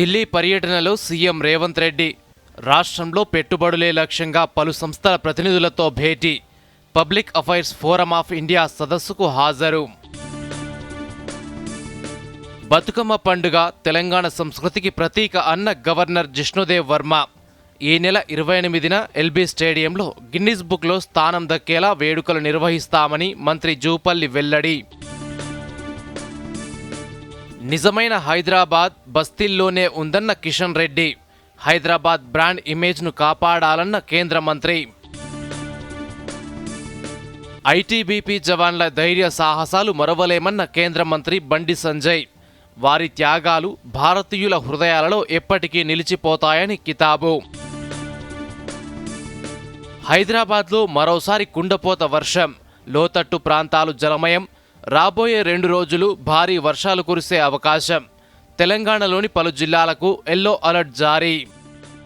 ఢిల్లీ పర్యటనలో సీఎం రేవంత్ రెడ్డి. రాష్ట్రంలో పెట్టుబడులే లక్ష్యంగా పలు సంస్థల ప్రతినిధులతో భేటీ. Public affairs forum of India సదస్సుకు హాజరు. బతుకమ్మ పండుగ తెలంగాణ సంస్కృతికి ప్రతీక అన్న గవర్నర్ జిష్ణుదేవ్ వర్మ. ఈ నెల ఇరవై ఎనిమిదిన ఎల్బీ స్టేడియంలో గిన్నిస్ బుక్లో స్థానం దక్కేలా వేడుకలు నిర్వహిస్తామని మంత్రి జూపల్లి వెల్లడి. నిజమైన హైదరాబాద్ బస్తీల్లోనే ఉందన్న కిషన్ రెడ్డి. హైదరాబాద్ బ్రాండ్ ఇమేజ్ను కాపాడాలన్న కేంద్ర మంత్రి. ఐటీబీపీ జవాన్ల ధైర్య సాహసాలు మరవలేమన్న కేంద్ర మంత్రి బండి సంజయ్. వారి త్యాగాలు భారతీయుల హృదయాలలో ఎప్పటికీ నిలిచిపోతాయని కితాబు. హైదరాబాద్లో మరోసారి కుండపోత వర్షం. లోతట్టు ప్రాంతాలు జలమయం. రాబోయే రెండు రోజులు భారీ వర్షాలు కురిసే అవకాశం. తెలంగాణలోని పలు జిల్లాలకు ఎల్లో అలర్ట్ జారీ.